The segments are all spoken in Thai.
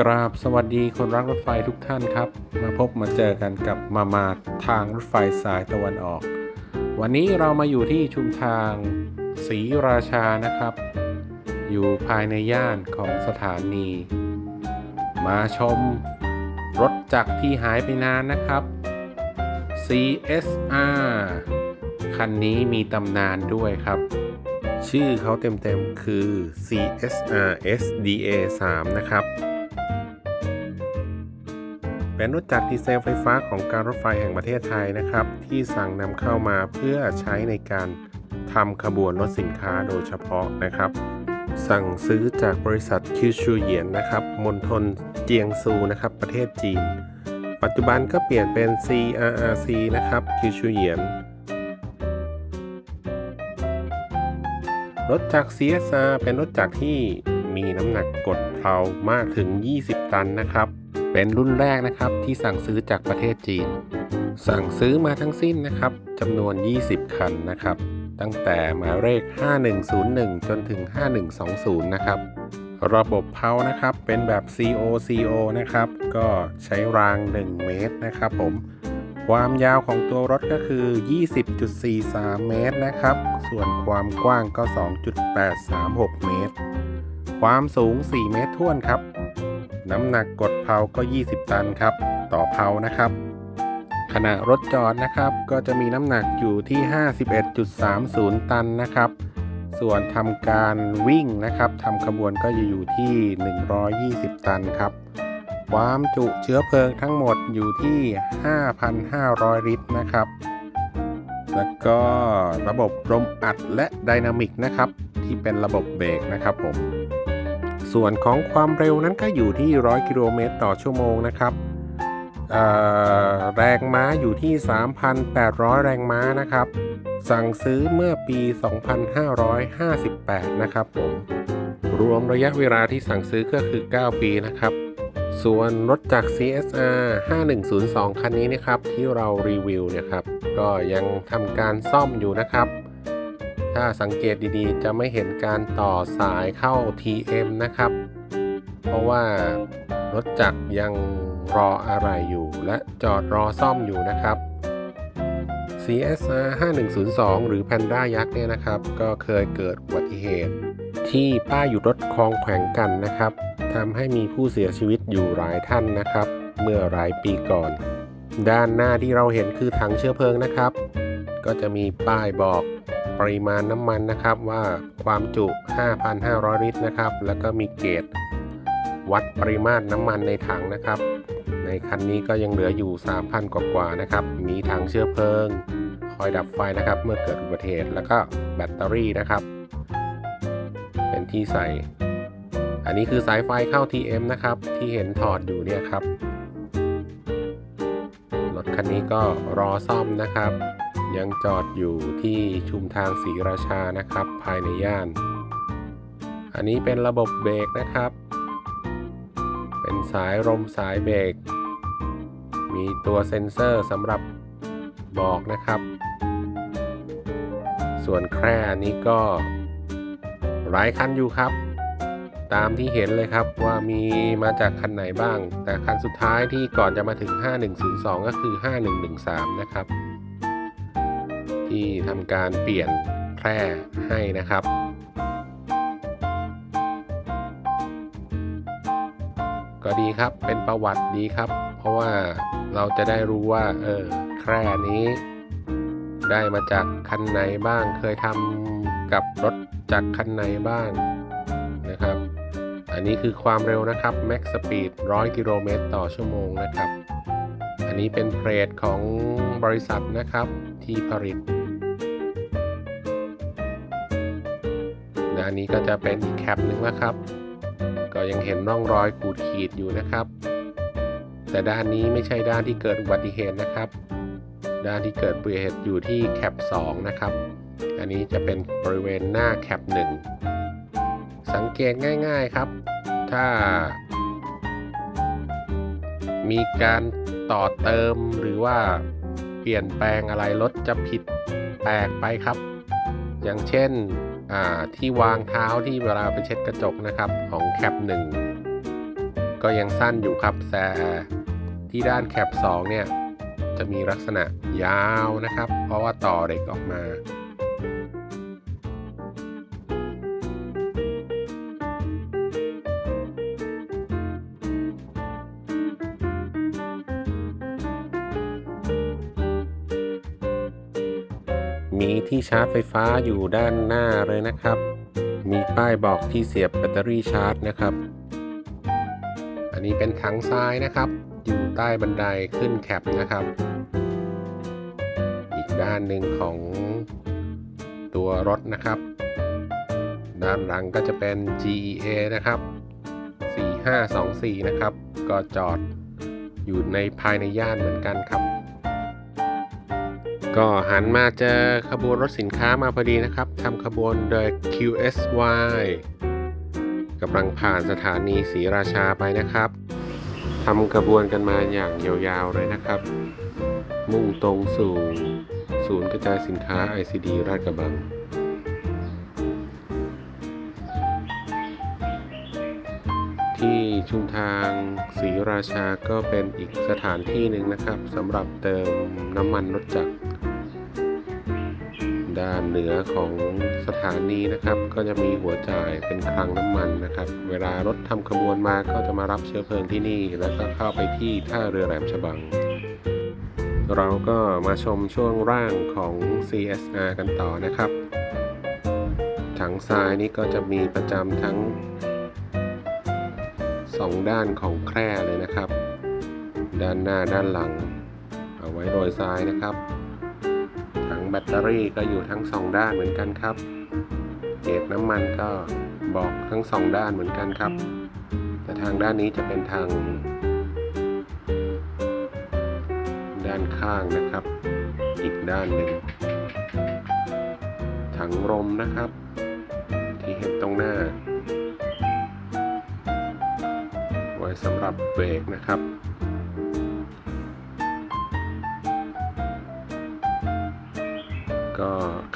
กราบสวัสดีคนรักรถไฟทุกท่านครับ มาพบมาเจอกันกับมามาทางรถไฟสายตะวันออก วันนี้เรามาอยู่ที่ชุมทางศรีราชานะครับ อยู่ภายในย่านของสถานี มาชมรถจักรที่หายไปนานนะครับ CSR คันนี้มีตำนานด้วยครับ ชื่อเขาเต็มๆคือ CSR SDA 3 นะครับ เป็นรถจักรดีเซลไฟฟ้าของการรถไฟแห่งประเทศไทยนะครับ ที่สั่งนำเข้ามาเพื่อใช้ในการทำขบวนรถสินค้าโดยเฉพาะนะครับ สั่งซื้อจากบริษัทคิวชูเหยียนนะครับมณฑลเจียงซูนะครับประเทศจีน ปัจจุบันก็เปลี่ยนเป็น CRRC นะครับคิวชูเหยียนรถจักร CSR เป็นรถจักรที่มีน้ำหนักกดเพลามากถึง 20 ตันนะครับ เป็นรุ่นแรกนะครับที่สั่งซื้อจากประเทศจีน สั่งซื้อมาทั้งสิ้นนะครับจำนวน 20 คันนะครับ ตั้งแต่หมายเลข 5101 จนถึง 5120 นะครับ ระบบเพลานะครับเป็นแบบ COCO นะครับ ก็ใช้ราง 1 เมตรนะครับผมความยาวของตัวรถก็คือ 20.43 เมตรนะครับ ส่วนความกว้างก็ 2.836 เมตร ความสูง 4 เมตรท่วนครับ น้ำหนักกดเพลาก็ 20 ตันครับ ต่อเพลานะครับ ขณะรถจอดนะครับก็จะมีน้ำหนักอยู่ที่ 51.30 ตันนะครับ ส่วนทำการวิ่งนะครับทำขบวนก็จะอยู่ที่ 120 ตันครับความจุเชื้อเพลิงทั้งหมดอยู่ที่ 5,500 ลิตรนะครับ แล้วก็ระบบลมอัดและไดนามิกนะครับ ที่เป็นระบบเบรกนะครับผม ส่วนของความเร็วนั้นก็อยู่ที่ 100 กิโลเมตรต่อชั่วโมงนะครับแรงม้าอยู่ที่ 3,800 แรงม้านะครับ สั่งซื้อเมื่อปี 2558 นะครับผม รวมระยะเวลาที่สั่งซื้อก็คือ 9 ปีนะครับ ส่วนรถจาก CSR 5102 คันนี้นะครับที่เรารีวิวเนี่ยครับ ก็ยังทำการซ่อมอยู่นะครับ ถ้าสังเกตดีๆ จะไม่เห็นการต่อสายเข้า TM นะครับ เพราะว่ารถจักรยังรออะไรอยู่และจอดรอซ่อมอยู่นะครับ CSR 5102 หรือ Panda ยักษ์เนี่ยนะครับ ก็เคยเกิดอุบัติเหตุ ที่ป้ายหยุดรถคลองแขวงกันนะครับทำให้มีผู้เสียชีวิตอยู่หลายท่านนะครับ เมื่อหลายปีก่อน ด้านหน้าที่เราเห็นคือถังเชื้อเพลิงนะครับ ก็จะมีป้ายบอก ปริมาณน้ำมันนะครับว่าความจุ 5,500 ลิตรนะครับ แล้วก็มีเกจวัดปริมาตรน้ำมันในถังนะครับ ในคันนี้ก็ยังเหลืออยู่ 3,000 กว่ากว่าๆนะครับ มีถังเชื้อเพลิง คอยดับไฟนะครับ เมื่อเกิดอุบัติเหตุแล้วก็แบตเตอรี่นะครับ เป็นที่ใส่ อันนี้คือสายไฟเข้า TM นะครับ ที่เห็นถอดอยู่เนี่ยครับรถคันนี้ก็รอซ่อมนะครับ ยังจอดอยู่ที่ชุมทางศรีราชานะครับ ภายในย่าน อันนี้เป็นระบบเบรกนะครับ เป็นสายลมสายเบรก มีตัวเซ็นเซอร์สำหรับบอกนะครับ ส่วนแคร่นี้ก็หลายคันอยู่ครับ ตามที่เห็นเลยครับว่ามีมาจากคันไหนบ้าง แต่คันสุดท้ายที่ก่อนจะมาถึง 5102 ก็คือ 5113 นะครับ ที่ทำการเปลี่ยนแคร่ให้นะครับก็ดีครับ เป็นประวัติดีครับ เพราะว่าเราจะได้รู้ว่า เออ แคร่นี้ ได้มาจากคันไหนบ้าง เคยทำกับรถจากคันไหนบ้างนะครับ อันนี้คือความเร็วนะครับ Max Speed 100 กิโลเมตรต่อชั่วโมงนะครับ อันนี้เป็นเพจของบริษัทนะครับที่ผลิต ด้านนี้ก็จะเป็นอีกแคปหนึ่งนะครับ ก็ยังเห็นร่องรอยขูดขีดอยู่นะครับ แต่ด้านนี้ไม่ใช่ด้านที่เกิดอุบัติเหตุนะครับ ด้านที่เกิดอุบัติเหตุอยู่ที่แคป 2 นะครับ อันนี้จะเป็นบริเวณหน้าแคป 1 สังเกตง่ายๆครับ ถ้า มีการต่อเติมหรือว่าเปลี่ยนแปลงอะไรรถจะผิดแปลกไปครับ อย่างเช่นที่วางเท้าที่เวลาไปเช็ดกระจกนะครับของแคป1ก็ยังสั้นอยู่ครับแต่ที่ด้านแคป2เนี่ยจะมีลักษณะยาวนะครับ เพราะว่าต่อเหล็กออกมา ที่ชาร์จไฟฟ้าอยู่ด้านหน้าเลยนะครับ มีป้ายบอกที่เสียบแบตเตอรี่ชาร์จนะครับ อันนี้เป็นถังทรายนะครับ อยู่ใต้บันไดขึ้นแคปนะครับ อีกด้านหนึ่งของตัวรถนะครับ ด้านหลังก็จะเป็น GEA นะครับ 4524 นะครับ ก็จอดอยู่ในภายในย่านเหมือนกันครับ ก็หันมาเจอขบวนรถสินค้ามาพอดีนะครับทำขบวนโดย QSY กำลังผ่านสถานีศรีราชาไปนะครับทำขบวนกันมาอย่างยาวๆเลยนะครับ มุ่งตรงสู่ศูนย์กระจายสินค้า ICD ราชกระบังที่ชุมทางศรีราชาก็เป็นอีกสถานที่หนึ่งนะครับสำหรับเติมน้ำมันรถจักร ด้านเหนือของสถานีนะครับ ก็จะมีหัวจ่ายเป็นคลังน้ำมันนะครับ เวลารถทำขบวนมาก็จะมารับเชื้อเพลิงที่นี่ แล้วก็เข้าไปที่ท่าเรือแหลมฉบัง เราก็มาชมช่วงร่างของ CSR กันต่อนะครับถังทรายนี่ก็จะมีประจำทั้งสองด้านของแคร่เลยนะครับ ด้านหน้าด้านหลัง เอาไว้โรยทรายนะครับ ถังแบตเตอรี่ก็อยู่ทั้งสองด้านเหมือนกันครับ เกจน้ำมันก็บอกทั้งสองด้านเหมือนกันครับ แต่ทางด้านนี้จะเป็นทาง ด้านข้างนะครับ อีกด้านหนึ่งถังลมนะครับ ที่เห็นตรงหน้า ไว้สำหรับเบรกนะครับ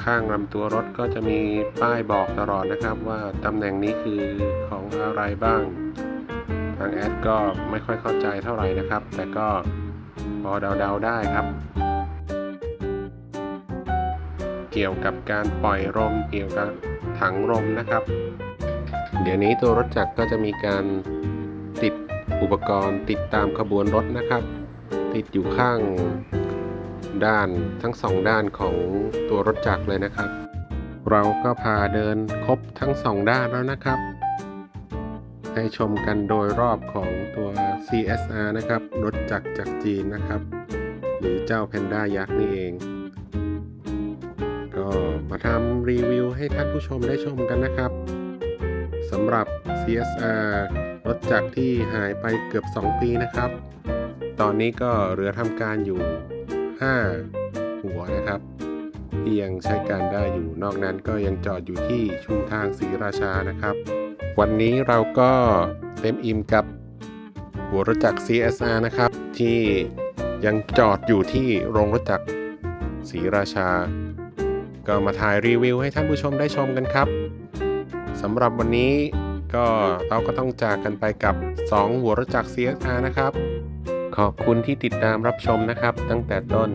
ข้างลำตัวรถก็จะมีป้ายบอกตลอดนะครับว่าตำแหน่งนี้คือของอะไรบ้าง ทางแอดก็ไม่ค่อยเข้าใจเท่าไหร่นะครับ แต่ก็พอเดาๆได้ครับ เกี่ยวกับการปล่อยลมเกี่ยวกับถังลมนะครับ เดี๋ยวนี้ตัวรถจักรก็จะมีการติดอุปกรณ์ติดตามขบวนรถนะครับ ติดอยู่ข้าง ด้านทั้งสองด้านของตัวรถจักรเลยนะครับ เราก็พาเดินครบทั้งสองด้านแล้วนะครับ ให้ชมกันโดยรอบของตัว CSR นะครับ รถจักรจากจีนนะครับ หรือเจ้าแพนด้ายักษ์นี่เอง ก็มาทำรีวิวให้ท่านผู้ชมได้ชมกันนะครับสำหรับ CSR รถจักรที่หายไปเกือบ 2 ปีนะครับ ตอนนี้ก็เหลือทำการอยู่ 5 หัวนะครับที่ยังใช้การได้อยู่นอกนั้นก็ยังจอดอยู่ที่ชุมทางศรีราชานะครับ วันนี้เราก็เต็มอิ่มกับหัวรถจักร CSR นะครับ ที่ยังจอดอยู่ที่โรงรถจักรศรีราชา ก็มาถ่ายรีวิวให้ท่านผู้ชมได้ชมกันครับสำหรับวันนี้ก็เราก็ต้องจากกันไปกับ 2 หัวรถจักร CSR นะครับ ขอบคุณที่ติดตามรับชมนะครับ ตั้งแต่ต้น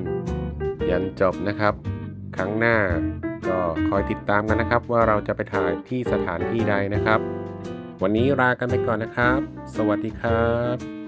ยันจบนะครับ ครั้งหน้าก็คอยติดตามกันนะครับ ว่าเราจะไปถ่ายที่สถานที่ใดนะครับ วันนี้ลากันไปก่อนนะครับ สวัสดีครับ